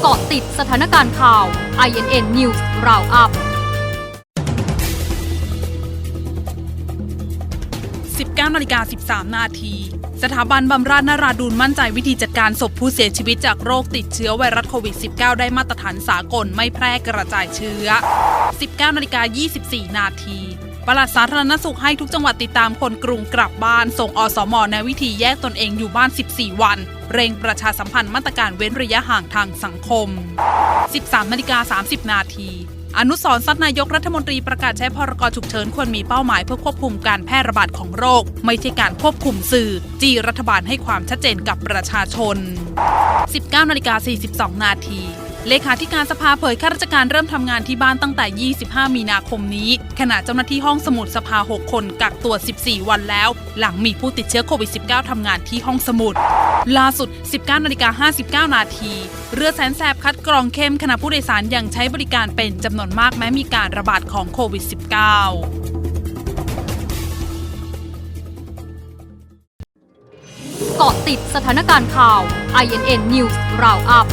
เกาะติดสถานการณ์ข่าว INN News Roundup 19นาฬิกา13 นาที สถาบันบำราศนาราดูนมั่นใจวิธีจัดการศพผู้เสียชีวิตจากโรคติดเชื้อไวรัสโควิด -19 ได้มาตรฐานสากลไม่แพร่กระจายเชื้อ 19นาฬิกา24 นาทีปลัดสาธารณสุขให้ทุกจังหวัดติดตามคนกรุงกลับบ้าน ส่งอสมในวิธีแยกตนเองอยู่บ้าน 14 วัน เร่งประชาสัมพันธ์มาตรการเว้นระยะห่างทางสังคม 13นาฬิกา30 นาที อนุสรณ์ซัดนายกรัฐมนตรีประกาศใช้พรกฉุกเฉินควรมีเป้าหมายเพื่อควบคุมการแพร่ระบาดของโรค ไม่ใช่การควบคุมสื่อ จีรัฐบาลให้ความชัดเจนกับประชาชน 19นาฬิกา42 นาทีเลขาธิการสภาเผยข้าราชการเริ่มทำงานที่บ้านตั้งแต่ 25 มีนาคมนี้ ขณะเจ้าหน้าที่ห้องสมุดสภา 6 คนกักตัว 14 วันแล้ว หลังมีผู้ติดเชื้อโควิด -19 ทำงานที่ห้องสมุด ล่าสุด 19นาฬิกา59 นาที เรือแสนแสบคัดกรองเข้มขณะผู้โดยสารยังใช้บริการเป็นจำนวนมากแม้มีการระบาดของโควิด -19 เกาะติดสถานการณ์ข่าว INN News Roundup